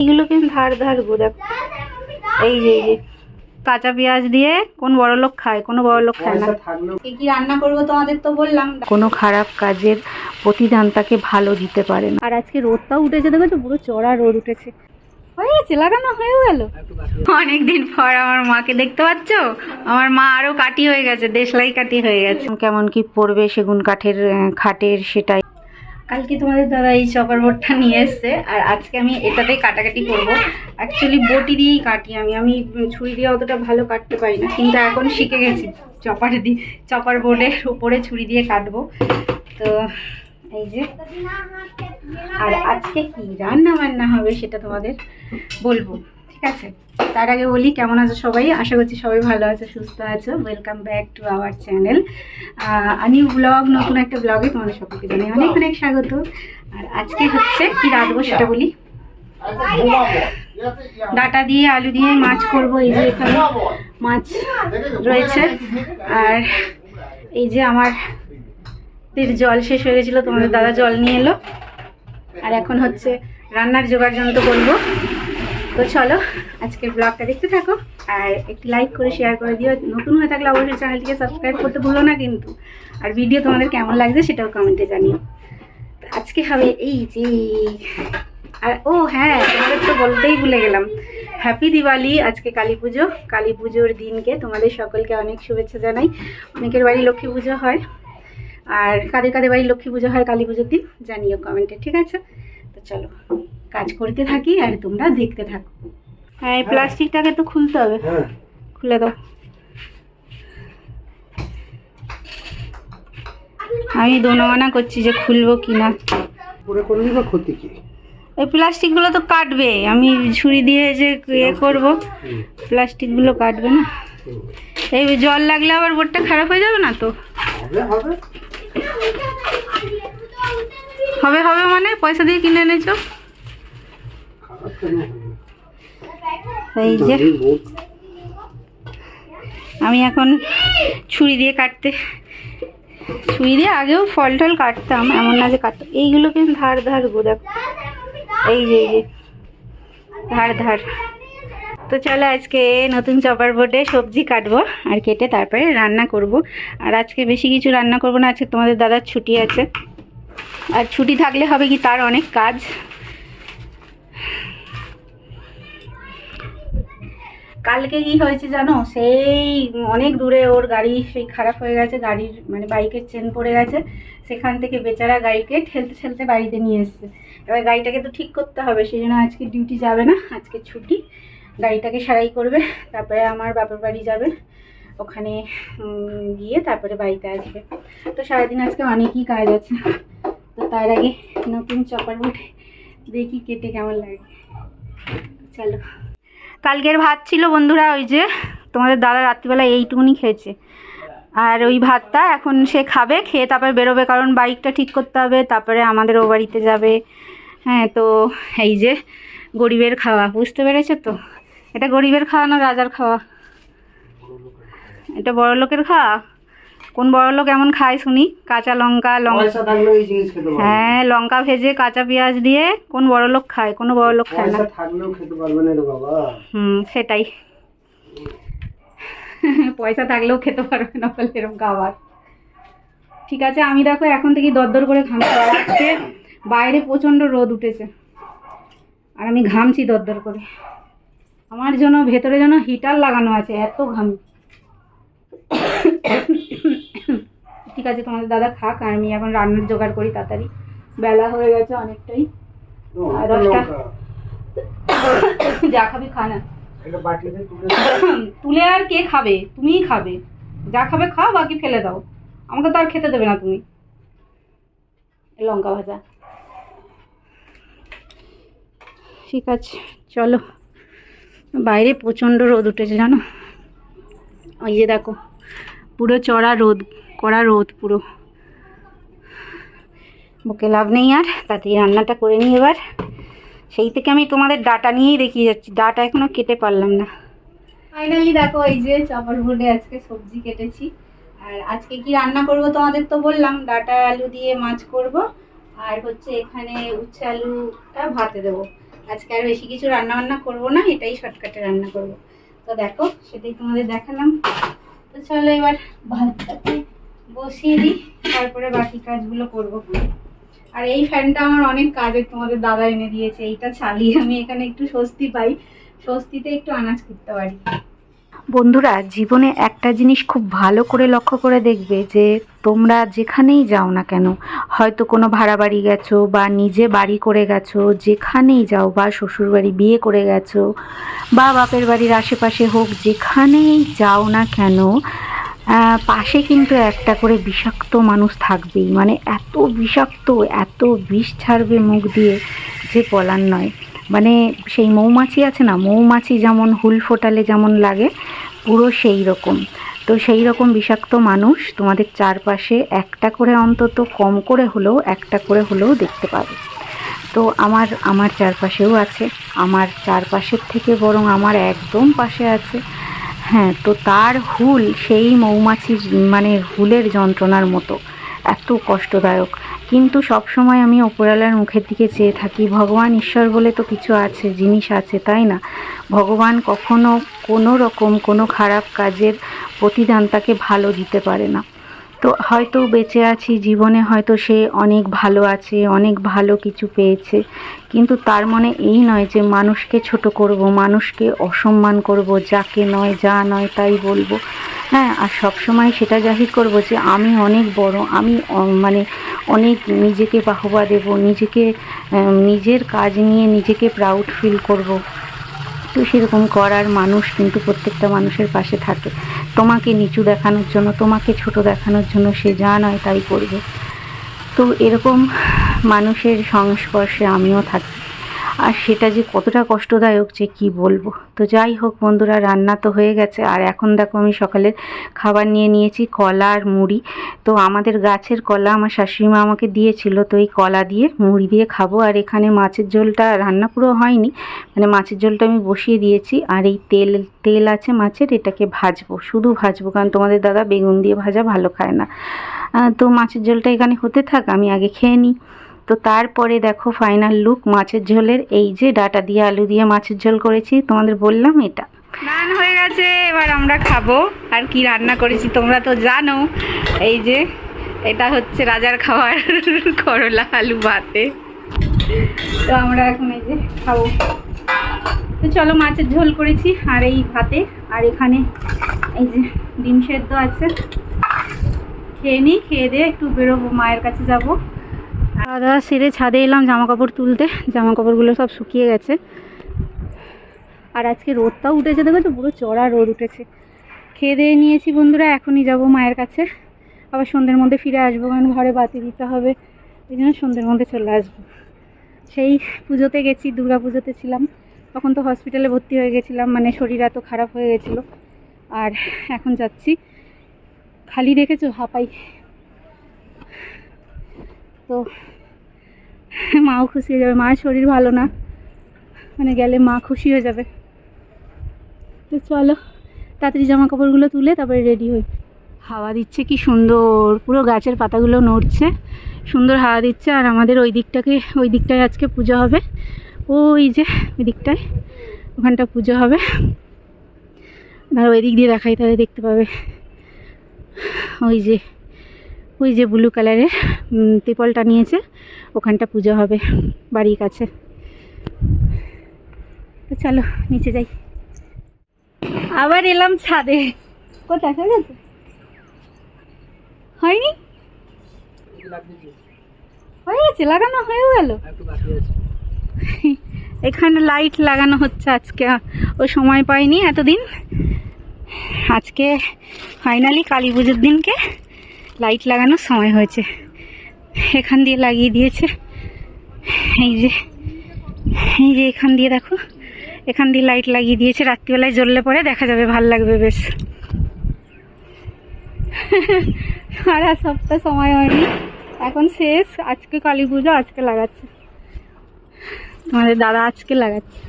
এগুলো কিন্তু ধার ধার গো দেখো। এই যে এই যে। কাঁচা পেঁয়াজ দিয়ে কোন বড় লোক খায় কোনো বড় লোক খায় না। কি কি রান্না করব তোমাদের তো বললাম। কোনো খারাপ কাজের প্রতিদান তাকে ভালো দিতে পারে না। আর আজকে রোদটাও উঠেছে দেখেছ পুরো চড়া রোদ উঠেছে। হয়ে গেছে লাগানো হয়ে গেল। অনেকদিন পর আমার মাকে দেখতে পাচ্ছ? আমার মা আরও কাটি হয়ে গেছে দেশলাই কাটি হয়ে গেছে। কেমন কি পড়বে সেগুন কাঠের খাটের সেটাই। কালকে তোমাদের দাদা এই চপার বোর্ডটা নিয়ে এসছে, আর আজকে আমি এটাতেই কাটাকাটি করব। অ্যাকচুয়ালি বটি দিয়েই কাটি আমি আমি ছুরি দিয়ে অতটা ভালো কাটতে পারি না, কিন্তু এখন শিখে গেছি চপার দিয়ে চপার বোর্ডের উপরে ছুরি দিয়ে কাটবো। তো এই যে, আর আজকে কি রান্না বান্না হবে সেটা তোমাদের বলব। ঠিক আছে? তার আগে বলি, কেমন আছো সবাই? আশা করছি সবাই ভালো আছো, সুস্থ আছো। Welcome back to our channel new blog নতুন একটা ব্লগে তোমাদের সকলকে জানাই অনেক অনেক স্বাগত। আর আজকে হচ্ছে কি রাঁধবো সেটা বলি? ডাটা দিয়ে, আলু দিয়ে মাছ করব এই যে এখানে মাছ রয়েছে। আর এই যে আমার জল শেষ হয়ে গেছিল, তোমাদের দাদা জল নিয়ে এলো। আর এখন হচ্ছে রান্নার জোগাড় যন্ত্র করব। তো চলো, আজকের ব্লগটা দেখতে থাকো আর একটি লাইক করে শেয়ার করে দিও। নতুন হয়ে থাকলে অবশ্যই চ্যানেলটিকে সাবস্ক্রাইব করতে ভুলো না কিন্তু। আর ভিডিও তোমাদের কেমন লাগছে সেটাও কমেন্টে জানিও। আজকে হবে এই যে, আর ও হ্যাঁ তোমাদের তো বলতেই ভুলে গেলাম। হ্যাপি দিওয়ালি আজকে কালী পুজো। কালী পুজোর দিনকে তোমাদের সকলকে অনেক শুভেচ্ছা জানাই। অনেকের বাড়ি লক্ষ্মী পুজো হয়। আর কাদের কাদের বাড়ি লক্ষ্মী পুজো হয় কালী পুজোর দিন জানিও কমেন্টে ঠিক আছে? তো চলো। কাজ করতে থাকি আর তোমরা দেখতে থাকো। হ্যাঁ এই প্লাস্টিকটাকে তো খুলতে হবে। খুলে দাও। আমি দোনামানা করছি যে খুলবো কি না পরে করলি বা ক্ষতি কি? এই প্লাস্টিকগুলো তো কাটবে। আমি ছুরি দিয়ে যে ইয়ে করব প্লাস্টিকগুলো কাটবে না। এই জল লাগলে আবার বোর্ডটা খারাপ হয়ে যাবে না তো? হবে হবে। হবে হবে মানে? পয়সা দিয়ে কিনে এনেছো? কেন এই যে আমি এখন ছুরি দিয়ে কাটতে, ছুরি দিয়ে আগেও ফল টল কাটতাম, এমন না যে কাটতাম। এইগুলো কিন্তু ধার ধার গো, দেখো। এই যে এই যে, ধার ধার। তো চলো আজকে নতুন চপার বোর্ডে সবজি কাটবো আর কেটে তারপরে রান্না করব। আর আজকে বেশি কিছু রান্না করব না, আজকে তোমাদের দাদার ছুটি আছে। আর ছুটি থাকলে হবে কি তার অনেক কাজ। কালকে কি হয়েছে জানো? সেই অনেক দূরে ওর গাড়ি সেই খারাপ হয়ে গেছে, গাড়ির মানে বাইকের চেন পড়ে গেছে। সেখান থেকে বেচারা গাড়িকে ঠেলতে ঠেলতে বাড়িতে নিয়ে এসছে। এবার গাড়িটাকে তো ঠিক করতে হবে, সেই জন্য আজকে ডিউটি যাবে না, আজকে ছুটি। গাড়িটাকে সারাই করবে, তারপরে আমার বাপের বাড়ি যাবে। ওখানে গিয়ে তারপরে বাড়িতে আসবে। তো সারাদিন আজকে অনেকই কাজ আছে। তো তার আগে নতুন চপার উঠে দেখি কেটে কেমন লাগে। চলো। কালকের ভাত ছিল বন্ধুরা ওই যে তোমাদের দাদা রাত্রিবেলা এইটুকুনি খেয়েছে। আর ওই ভাতটা এখন সে খাবে, খেয়ে তারপরে বেরোবে, কারণ বাইকটা ঠিক করতে হবে, তারপরে আমাদের ও বাড়িতে যাবে। হ্যাঁ তো এই যে গরিবের খাওয়া, বুঝতে পেরেছ তো? এটা গরিবের খাওয়া না রাজার খাওয়া? এটা বড় লোকের খাওয়া? কোন বড় লোক এমন খায় শুনি? কাঁচা লঙ্কা লঙ্কা। হ্যাঁ লঙ্কা ভেজে কাঁচা পেঁয়াজ দিয়ে কোন বড় লোক খায়? কোনো বড় লোক খায় না। হুম সেটাই। পয়সা থাকলেও খেতে পারবে না বলে এরকম খাবার। ঠিক আছে আমি দেখো এখন থেকে দরদর করে আর বাইরে প্রচণ্ড রোদ উঠেছে। আর আমি ঘামছি দরদর করে। আমার জন্য ভেতরে যেন হিটার লাগানো আছে এত ঘাম। ঠিক আছে তোমাদের দাদা খাক আর আমি এখন রান্নার জোগাড় করি তাড়াতাড়ি। বেলা হয়ে গেছে অনেকটাই। দশটা। যা খাবি খা না। তুলে তুলে আর কে খাবে? তুমিই খাবে। যা খাবে খাও বাকি ফেলে দাও। আমাকে তো আর খেতে দেবে না তুমি। লঙ্কা ভাজা। ঠিক আছে চলো। বাইরে প্রচণ্ড রোদ উঠেছে জানো? ওই যে দেখো। পুরো চড়া রোদ, কড়া রোদ পুরো। বকে লাভ নেই আর তাতেই রান্নাটা করে নিই এবার। সেই থেকে আমি তোমাদের ডাটা নিয়েই দেখিয়ে যাচ্ছি, ডাটা এখনও কেটে পারলাম না। ফাইনালি দেখো এই যে চপার বোর্ডে আজকে সবজি কেটেছি। আর আজকে কি রান্না করব তোমাদের তো বললাম, ডাটা, আলু দিয়ে মাছ করব। আর হচ্ছে এখানে উচ্ছে আলুটা ভাতে দেবো। আজকে আর বেশি কিছু রান্না বান্না করব না, এটাই শর্টকাটে রান্না করব। তো দেখো, সেটাই তোমাদের দেখালাম। তো চলো এবার ভাতটাকে বসিয়ে দিই, তারপরে বাকি কাজগুলো করব। আর এই ফ্যানটা আমার অনেক কাজের, তোমাদের দাদা এনে দিয়েছে, এইটা চালিয়ে আমি এখানে একটু স্বস্তি পাই। স্বস্তিতে একটু আনাজ করতে পারি। বন্ধুরা, জীবনে একটা জিনিস খুব ভালো করে লক্ষ্য করে দেখবে যে তোমরা যেখানেই যাও না কেন, হয়তো কোনো ভাড়া বাড়ি গেছো বা নিজে বাড়ি করে গেছো, যেখানেই যাও বা শ্বশুর বাড়ি বিয়ে করে গেছো বা বাপের বাড়ির আশেপাশে হোক, যেখানেই যাও না কেন পাশে কিন্তু একটা করে বিষাক্ত মানুষ থাকবেই। মানে এত বিষাক্ত, এত বিষ ছাড়বে মুখ দিয়ে, যে বলার নয়। মানে সেই মৌমাছি আছে না, মৌমাছি যেমন হুল ফোটালে যেমন লাগে পুরো সেই রকম। তো সেই রকম বিষাক্ত মানুষ তোমাদের চারপাশে একটা করে অন্তত কম করে হলেও, একটা করে হলেও দেখতে পাবে। তো আমার আমার চারপাশেও আছে। আমার চারপাশের থেকে বরং আমার একদম পাশে আছে। হ্যাঁ তো তার হুল সেই মৌমাছির মানে হুলের যন্ত্রণার মতো। এত কষ্টদায়ক। কিন্তু সব সময় আমি ওপরওয়ালার মুখের দিকে চেয়ে থাকি। ভগবান ঈশ্বর বলে তো কিছু আছে, জিনিস আছে, তাই না? ভগবান কখনো কোনো রকম কোনো খারাপ কাজের প্রতিদান তাকে ভালো দিতে পারে না। তো হয়তো বেঁচে আছি, জীবনে হয়তো সে অনেক ভালো আছে, অনেক ভালো কিছু পেয়েছে। কিন্তু তার মনে এই নয় যে মানুষকে ছোট করব, মানুষকে অসম্মান করব, যাকে নয়, যা নয় তাই বলব। হ্যাঁ আর সব সময় সেটা জাহির করব যে আমি অনেক বড়, আমি মানে অনেক নিজেকে বাহবা দেব, নিজেকে নিজের কাজ নিয়ে নিজেকে প্রাউড ফিল করব। তো সেরকম করার মানুষ কিন্তু প্রত্যেকটা মানুষের পাশে থাকে। তোমাকে নিচু দেখানোর জন্য, তোমাকে ছোট দেখানোর জন্য সে যা নয় তাই করবে। তো এরকম মানুষের সংস্পর্শে আমিও থাকি। আর সেটা যে কতটা কষ্টদায়ক যে কি বলব। তো যাই হোক বন্ধুরা, রান্না তো হয়ে গেছে। আর এখন দেখো আমি সকালের খাবার নিয়ে নিয়েছি কলা আর মুড়ি। তো আমাদের গাছের কলা আমার শাশুড়ি মা আমাকে দিয়েছিল, তো এই কলা দিয়ে মুড়ি দিয়ে খাব। আর এখানে মাছের ঝোলটা রান্না পুরো হয়নি। মানে মাছের ঝোলটা আমি বসিয়ে দিয়েছি। আর এই তেল তেল আছে মাছের, এটাকে ভাজবো। শুধু ভাজবো, কারণ তোমাদের দাদা বেগুন দিয়ে ভাজা ভালো খায় না। তো মাছের ঝোলটা এখানে হতে থাক, আমি আগে খেয়ে নিই। তো তারপরে দেখো ফাইনাল লুক মাছের ঝোলের, এই যে ডাটা দিয়ে আলু দিয়ে মাছের ঝোল করেছি, তোমাদের বললাম এটা। স্নান হয়ে গেছে, এবার আমরা খাব। আর কি রান্না করেছি তোমরা তো জানো, এই যে এটা হচ্ছে রাজার খাবার, করলা, আলু ভাতে। তো আমরা এখন এই যে খাব। তো চলো মাছের ঝোল করেছি, আর এই ভাতে। আর এখানে এই যে ডিম সেদ্ধ আছে। খেয়ে নিই, খেয়ে দিয়ে একটু বেরোবো, মায়ের কাছে যাব। খাওয়া দাওয়া সেরে ছাদে এলাম জামা কাপড় তুলতে। জামা কাপড়গুলো সব শুকিয়ে গেছে। আর আজকে রোদটাও উঠেছে, দেখো পুরো চড়া রোদ উঠেছে। খেয়ে দিয়ে নিয়েছি বন্ধুরা, এখনই যাব মায়ের কাছে। আবার সন্ধ্যের মধ্যে ফিরে আসব, কারণ ঘরে বাতি দিতে হবে। এই জন্য সন্ধ্যের মধ্যে চলে আসব। সেই পুজোতে গেছি, দুর্গা পুজোতে ছিলাম। তখন তো হসপিটালে ভর্তি হয়ে গেছিলাম মানে শরীর এত খারাপ হয়ে গেছিল। আর এখন যাচ্ছি। খালি দেখেছ হাঁপাই। তো মাও খুশি হয়ে যাবে। মায়ের শরীর ভালো না। মানে গেলে মা খুশি হয়ে যাবে। তো চলো, তাড়াতাড়ি জামা কাপড়গুলো তুলে তারপরে রেডি হই। হাওয়া দিচ্ছে কি সুন্দর। পুরো গাছের পাতাগুলো নড়ছে। সুন্দর হাওয়া দিচ্ছে। আর আমাদের ওই দিকটাকে, ওই দিকটায় আজকে পুজো হবে। ওই যে, ওই দিকটায় ওখানটা পুজো হবে। আর ওই দিক দিয়ে দেখাই, তাহলে দেখতে পাবে। ওই যে ওই যে ব্লু কালারের ত্রিপলটা নিয়েছে, ওখানটা পুজো হবে বাড়ির কাছে। তো চলো, নিচে যাই। আবার এলাম ছাদে। কোথায়? গেছে? হয়নি? হয়ে গেছে? লাগানো হয়ে গেল? এখানে লাইট লাগানো হচ্ছে আজকে। ও সময় পাইনি এতদিন। আজকে ফাইনালি কালী পুজোর দিনকে লাইট লাগানোর সময় হয়েছে। এখান দিয়ে লাগিয়ে দিয়েছে। এই যে এই যে এখান দিয়ে দেখো, এখান দিয়ে লাইট লাগিয়ে দিয়েছে। রাত্রিবেলায় জ্বললে পরে দেখা যাবে, ভালো লাগবে বেশ। সারা সপ্তাহ সময় হয়নি। এখন শেষ, আজকে কালী পুজো, আজকে লাগাচ্ছে। তোমাদের দাদা আজকে লাগাচ্ছে।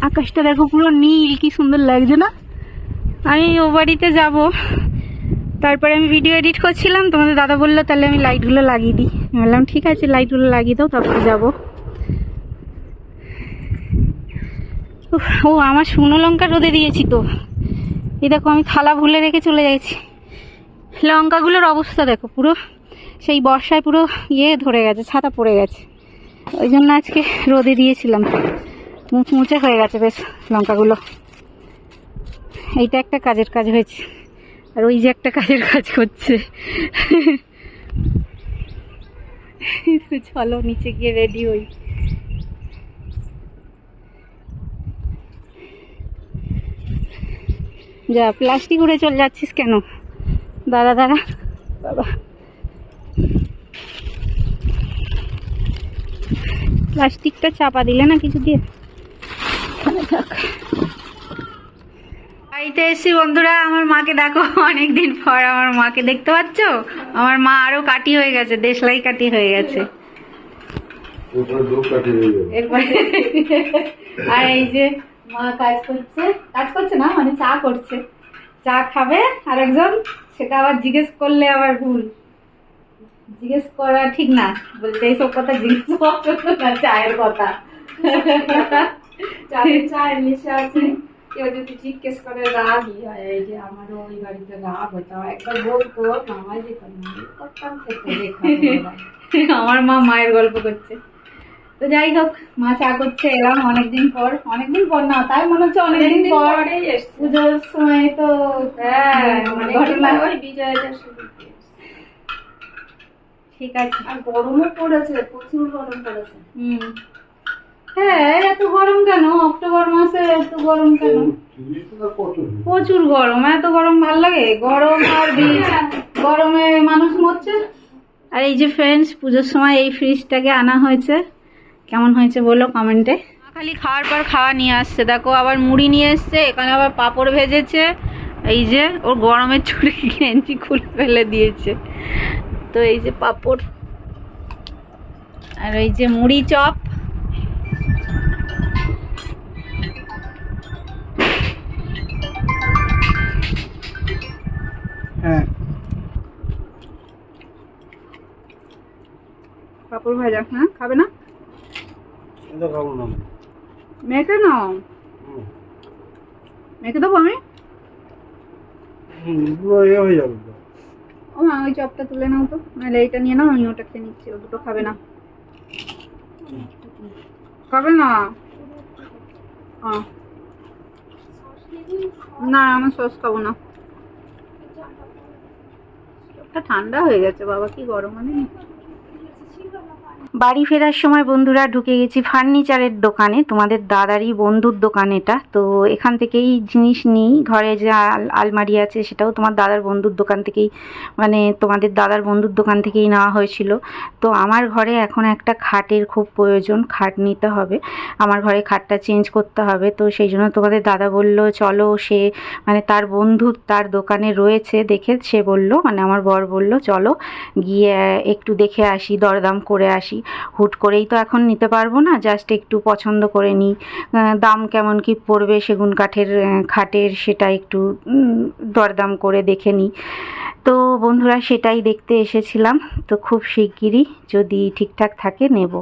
আকাশটা দেখো পুরো নীল, কি সুন্দর লাগছে না? আমি ও বাড়িতে যাব। তারপরে আমি ভিডিও এডিট করছিলাম, তোমাদের দাদা বলল, তাহলে আমি লাইটগুলো লাগিয়ে দিই। বললাম, ঠিক আছে লাইটগুলো লাগিয়ে দাও, তারপরে যাব। ও, আমার শুকনো লঙ্কা রোদে দিয়েছি তো। এই দেখো, আমি থালা ভুলে রেখে চলে যাচ্ছি লঙ্কাগুলোর অবস্থা দেখো, পুরো সেই বর্ষায় পুরো ইয়ে ধরে গেছে, ছাতা পড়ে গেছে। ওই জন্য আজকে রোদে দিয়েছিলাম। মুচমুচে হয়ে গেছে বেশ লঙ্কাগুলো। এইটা একটা কাজের কাজ হয়েছে। আর ওই যে একটা কাজের কাজ করছে। চলো, নিচে গিয়ে রেডি হই। যা প্লাস্টিক উড়ে চলে যাচ্ছিস কেন? দাঁড়া দাঁড়া। বাবা। প্লাস্টিকটা চাপা দিলে না কিছু দিয়ে? বাড়িতে এসেছি বন্ধুরা আমার মাকে দেখো অনেকদিন পর আমার মাকে দেখতে পাচ্ছ? আমার মা আরও কাটি হয়ে গেছে দেশলাই কাটি হয়ে গেছে। এরপরে আর এই যে মা কাজ করছে কাজ করছে না মানে চা করছে। চা খাবে আর একজন সেটা আবার জিজ্ঞেস করলে আবার ভুল। জিজ্ঞেস করা ঠিক না বলতে এইসব কথা জিজ্ঞেস করছ না চায়ের কথা। চায়ের চায়ের মিশে আছে। কেউ যদি জিজ্ঞেস করে রাগই হয় এই যে আমারও ওই বাড়িতে রাগ হতো একবার বলতো যেত করতাম খেতে আমার মা মায়ের গল্প করছে। তো যাই হোক মা চা করছে এলাম অনেকদিন পর অনেকদিন পর না তাই মনে হচ্ছে অনেকদিন পর পুজোর সময় তো হ্যাঁ মানে ঘটনা ওই বিজয়টা ঠিক আছে। আর গরমও পড়েছে প্রচুর গরম পড়েছে। হুম। হ্যাঁ এত গরম কেন? অক্টোবর মাসে এত গরম কেন? প্রচুর গরম এত গরম ভালো লাগে? গরম আর গরমে মানুষ মরছে? আর এই যে ফ্রেন্ডস পুজোর সময় এই ফ্রিজটাকে আনা হয়েছে। কেমন হয়েছে বলো কমেন্টে খালি খাওয়ার পর খাওয়া নিয়ে আসছে। দেখো আবার মুড়ি নিয়ে এসছে এখানে আবার পাঁপড় ভেজেছে। এই যে ওর গরমের ছুরি গেঞ্জি খুলে ফেলে দিয়েছে। তো এই যে পাঁপড়। আর এই যে মুড়ি চপ। পাঁপড় ভাজা হ্যাঁ? খাবে না? খাব না। মেখে নাও। মেখে দেবো আমি? হয়ে যাবে ও মা ওই চপটা তুলে নাও তো। নাহলে এইটা নিয়ে নাও আমি ওটা খেয়ে নিচ্ছি ও দুটো খাবে না। খাবে না। না আমার সস খাব না। ঠান্ডা হয়ে গেছে বাবা কি গরম মানে। বাড়ি ফেরার সময় বন্ধুরা ঢুকে গেছি ফার্নিচারের দোকানে, তোমাদের দাদারই বন্ধুর দোকান এটা। তো এখান থেকেই জিনিস নিই, ঘরে যে আল- আলমারি আছে সেটাও তোমার দাদার বন্ধুর দোকান থেকেই মানে তোমাদের দাদার বন্ধুর দোকান থেকেই নেওয়া হয়েছিল। তো আমার ঘরে এখন একটা খাটের খুব প্রয়োজন, খাট নিতে হবে। আমার ঘরে খাটটা চেঞ্জ করতে হবে, তো সেই জন্য তোমাদের দাদা বলল, চলো সে মানে তার বন্ধু তার দোকানে রয়েছে দেখে সে বলল মানে আমার বর বলল, চলো গিয়ে একটু দেখে আসি, দরদাম করে আসি। হুট করেই তো এখন নিতে পারব না জাস্ট একটু পছন্দ করে নিই। দাম কেমন কি পড়বে সেগুন কাঠের খাটের সেটা একটু দরদাম করে দেখে নিই। তো বন্ধুরা সেটাই দেখতে এসেছিলাম, তো খুব শিগগিরই যদি ঠিকঠাক থাকে নেব।